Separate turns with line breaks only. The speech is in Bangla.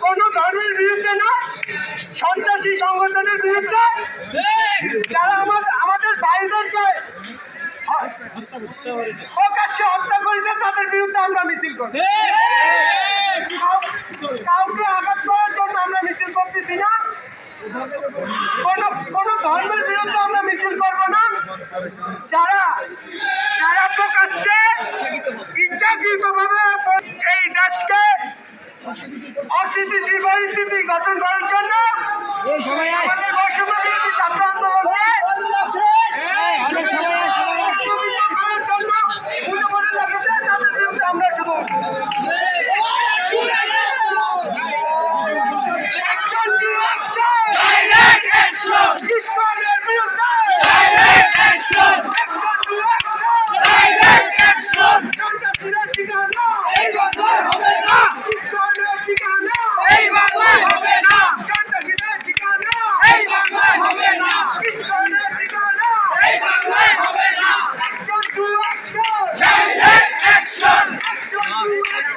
কোন ধর্মের বিরুদ্ধে না, সন্ত্রাসী সংগঠনের বিরুদ্ধে। যারা আমাদের আমাদের ভাইদেরকে প্রকাশ্যে হত্যা করেছে, তাদের বিরুদ্ধে আমরা মিছিল কাউ- কাউকে আঘাত করার জন্য আমরা মিছিল করতেছি না। কোন কোন ধর্মের বিরুদ্ধে আমরা মিছিল করব না। যারা যারা প্রকাশ্যে ইচ্ছাকৃতভাবে এই দেশকে অস্থিতিশীল পরিস্থিতি গঠন করার জন্য আমাদের বিরোধী ছাত্র আন্দোলনকে আমরা শুধু